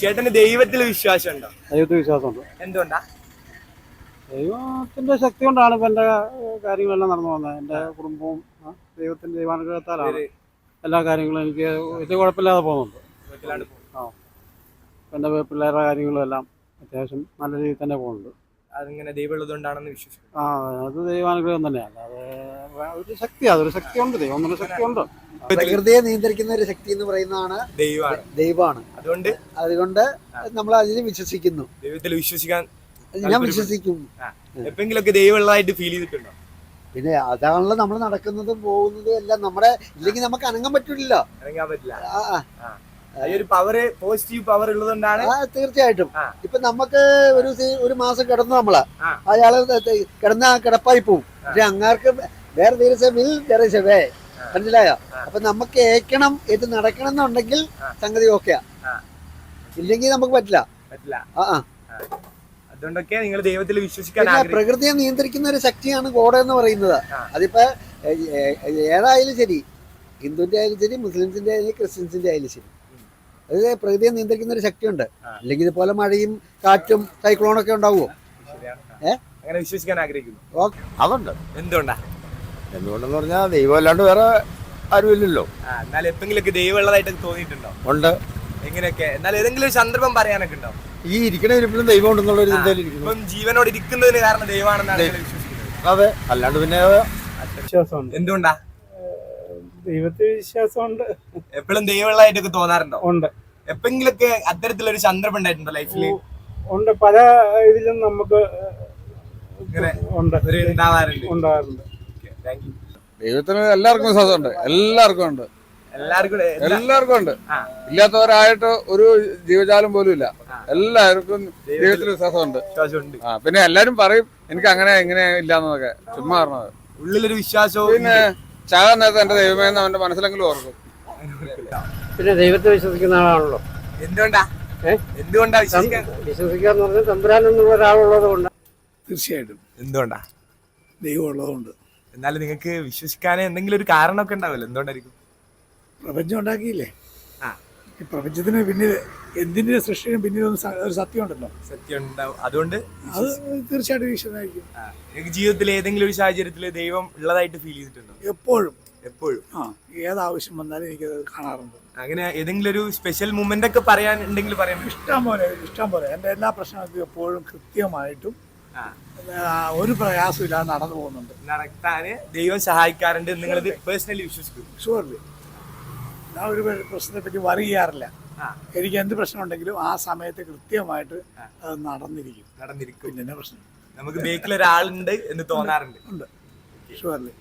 ചേട്ടന് ദൈവത്തിൽ വിശ്വാസം ഉണ്ടോ ദൈവത്തിൽ വിശ്വാസമുണ്ട്. എന്തുകൊണ്ടാ? ദൈവത്തിന്റെ ശക്തി കൊണ്ടാണ് ഇപ്പൊ എന്റെ കാര്യങ്ങളെല്ലാം നടന്നു പോകുന്നത്. എന്റെ കുടുംബവും ദൈവത്തിന്റെ ദൈവാനുഗ്രഹത്താലാണ് എല്ലാ കാര്യങ്ങളും എനിക്ക് വലിയ കുഴപ്പമില്ലാതെ പോകുന്നുണ്ട്. ആ. എന്റെ പിള്ളേരുടെ കാര്യങ്ങളും എല്ലാം അത്യാവശ്യം നല്ല രീതിയിൽ തന്നെ പോകുന്നുണ്ട്. അതിങ്ങനെ ദൈവമുള്ളതുകൊണ്ടാണെന്ന് വിശ്വസിക്കുന്നു. ആ അത് ദൈവാനുഗ്രഹം തന്നെയാണ് അല്ലാതെ വേ- ഒരു ശക്തി അതൊരു ശക്തിയുണ്ട്. ദൈവം എന്നുള്ള ശക്തിയുണ്ട് പ്രകൃതിയെ നിയന്ത്രിക്കുന്ന ഒരു ശക്തി എന്ന് പറയുന്നതാണ് ദൈവമാണ് ദൈവമാണ് അതുകൊണ്ട് അതുകൊണ്ട് നമ്മൾ അതിൽ വിശ്വസിക്കുന്നു. ദൈവത്തിൽ വിശ്വസിക്കാൻ ഞാൻ വിശ്വസിക്കും. എപ്പോഴെങ്കിലൊക്കെ ദൈവമുള്ളതായിട്ട് ഫീൽ ചെയ്തിട്ടുണ്ടോ? പിന്നെ അതാണല്ലോ നമ്മൾ നടക്കുന്നതും പോകുന്നതും എല്ലാം. നമ്മുടെ ഇല്ലെങ്കിൽ നമുക്ക് അനങ്ങാൻ പറ്റില്ല അനങ്ങാൻ പറ്റില്ല. ആ, ഈ ഒരു പവർ പോസിറ്റീവ് പവർ ഉള്ളതുകൊണ്ടാണ് തീർച്ചയായിട്ടും. ഇപ്പൊ നമുക്ക് ഒരു ഒരു മാസം കിടന്നു നമ്മൾ. അയാൾ കിടന്ന കിടപ്പായി പോവും. പക്ഷെ അങ്ങാർക്ക് വേറെ തീർച്ചയായും വിൽ വേറെ വേ. മനസ്സിലായോ? അപ്പൊ നമുക്ക് ഏക്കണം ഇത് നടക്കണം എന്നുണ്ടെങ്കിൽ സംഗതി ഓക്കെയാ. ആ. ഇല്ലെങ്കിൽ നമുക്ക് പറ്റില്ല. പറ്റില്ല. ആ അതുകൊണ്ടൊക്കെ നിങ്ങൾ ദൈവത്തിൽ വിശ്വസിക്കാൻ പ്രകൃതിയെ നിയന്ത്രിക്കുന്ന ഒരു ശക്തിയാണ് കോട എന്ന് പറയുന്നത്. അതിപ്പോ ഏതായാലും ശരി. ഹിന്ദുവിന്റെ ആയാലും ശരി മുസ്ലിംസിന്റെ ആയാലും ക്രിസ്ത്യൻസിന്റെ ആയാലും ശരി. അത് പ്രകൃതിയെ നിയന്ത്രിക്കുന്ന ഒരു ശക്തിയുണ്ട്. അല്ലെങ്കിൽ ഇതുപോലെ മഴയും കാറ്റും സൈക്ലോണൊക്കെ ഉണ്ടാവുമോ? അങ്ങനെ വിശ്വസിക്കാൻ ആഗ്രഹിക്കുന്നു. അതുണ്ട്. എന്തുകൊണ്ടാ? എന്തുകൊണ്ടെന്ന് പറഞ്ഞാൽ ദൈവം അല്ലാണ്ട് വേറെ ആരും ഇല്ലല്ലോ. എന്നാൽ തോന്നിയിട്ടുണ്ടോ? ഉണ്ട്. എങ്ങനെയൊക്കെ? എന്നാൽ ഏതെങ്കിലും ഒരു സന്ദർഭം പറയാനൊക്കെ ഉണ്ടോ? ഈ ഇരിക്കണ ഇരിപ്പിലും ദൈവം ഉണ്ടെന്നുള്ള ഒരു ഇപ്പം ജീവനോട് ഇരിക്കുന്നതിന് കാരണം ദൈവമാണെന്നാണ് വിശ്വസിക്കുന്നത്. അതെ അല്ലാണ്ട് പിന്നെ വിശ്വാസമുണ്ട്. എന്തുകൊണ്ടാ? ദൈവത്തിൽ വിശ്വാസമുണ്ട്. എപ്പോഴും ദൈവമുള്ളതായിട്ടൊക്കെ തോന്നാറുണ്ടോ? ഉണ്ട്. എപ്പോഴെങ്കിലൊക്കെ അത്തരത്തിലൊരു സന്ദർഭം ഉണ്ടായിട്ടുണ്ടോ ലൈഫിൽ ഉണ്ട്. പല ഇതിലും നമുക്ക് ഇങ്ങനെ ഉണ്ട്. ഒരു ഉണ്ടാവാറുണ്ട്. ഉണ്ടാകാറുണ്ട് താങ്ക് യു ദൈവത്തിന് എല്ലാവർക്കും വിശ്വാസമുണ്ട്. എല്ലാവർക്കും ഉണ്ട്. എല്ലാവർക്കും ഉണ്ട്. എല്ലാവർക്കും ഉണ്ട്. ആ. ഇല്ലാത്തവരായിട്ട് ഒരു ജീവജാലം പോലും ഇല്ല. എല്ലാവർക്കും ദൈവത്തിൽ വിശ്വാസമുണ്ട്. വിശ്വാസമുണ്ട്. ആ പിന്നെ എല്ലാരും പറയും എനിക്ക് അങ്ങനെ എങ്ങനെ ഇല്ലാന്നൊക്കെ ചുമ്മാ പറഞ്ഞത്. ഉള്ളിലൊരു വിശ്വാസവും പിന്നെ ചാകാൻ നേരത്തെ എന്റെ ദൈവമേന്ന് അവന്റെ മനസ്സിലെങ്കിലും ഓർക്കും. പിന്നെ ദൈവത്തെ വിശ്വസിക്കുന്ന ആളാണല്ലോ. എന്തുകൊണ്ടാ? എന്തുകൊണ്ടാ വിശ്വസിക്കാൻ? എന്ന് പറഞ്ഞാൽ തമ്പുരാൻ എന്നുള്ള ഒരാളുള്ളത് കൊണ്ട് തീർച്ചയായിട്ടും. എന്തുകൊണ്ടാ? ദൈവം ഉള്ളതുകൊണ്ട് എന്നാലും നിങ്ങൾക്ക് വിശ്വസിക്കാനേ എന്തെങ്കിലും ഒരു കാരണമൊക്കെ ഉണ്ടാവില്ല? എന്തുകൊണ്ടായിരിക്കും? പ്രപഞ്ചം ഉണ്ടാക്കിയില്ലേ? ആ. ഈ പ്രപഞ്ചത്തിന് പിന്നിൽ എന്തിന്റെ സൃഷ്ടിനും പിന്നിൽ ഒരു സത്യം ഉണ്ടല്ലോ സത്യം ഉണ്ടാവും അതുകൊണ്ട് അത് തീർച്ചയായിട്ടും ഈശ്വരനായിരിക്കും. നിങ്ങൾക്ക് ജീവിതത്തിൽ ഏതെങ്കിലും ഒരു സാഹചര്യത്തിൽ ദൈവം ഉള്ളതായിട്ട് ഫീൽ ചെയ്തിട്ടുണ്ടോ? എപ്പോഴും. എപ്പോഴും. ആ ഏതാവശ്യം വന്നാലും എനിക്കത് കാണാറുണ്ട്. അങ്ങനെ ഏതെങ്കിലും ഒരു സ്പെഷ്യൽ മൂമെന്റ് ഒക്കെ പറയാൻ ഉണ്ടെങ്കിൽ പറയാൻ ഇഷ്ടം പോലെ ഇഷ്ടം പോലെ. എന്റെ എല്ലാ പ്രശ്നങ്ങൾക്കും എപ്പോഴും കൃത്യമായിട്ടും ആ. ഒരു പ്രയാസം ഇല്ലാതെ നടന്നു പോകുന്നുണ്ട്. നടത്താന് ദൈവം സഹായിക്കാറുണ്ട് നിങ്ങളിത് പേഴ്സണലി വിശ്വസിക്കും. ഷുവർലി ഞാൻ ഒരു പ്രശ്നത്തെ പറ്റി വറി ചെയ്യാറില്ല. ആ. എനിക്ക് എന്ത് പ്രശ്നം ഉണ്ടെങ്കിലും ആ സമയത്ത് കൃത്യമായിട്ട് അത് നടന്നിരിക്കും. നടന്നിരിക്കും. പിന്നെ എന്നാ പ്രശ്നം? നമുക്ക് ബേക്കിൽ ഒരാളുണ്ട് എന്ന് തോന്നാറുണ്ട്. ഉണ്ട്. ഷുവർലി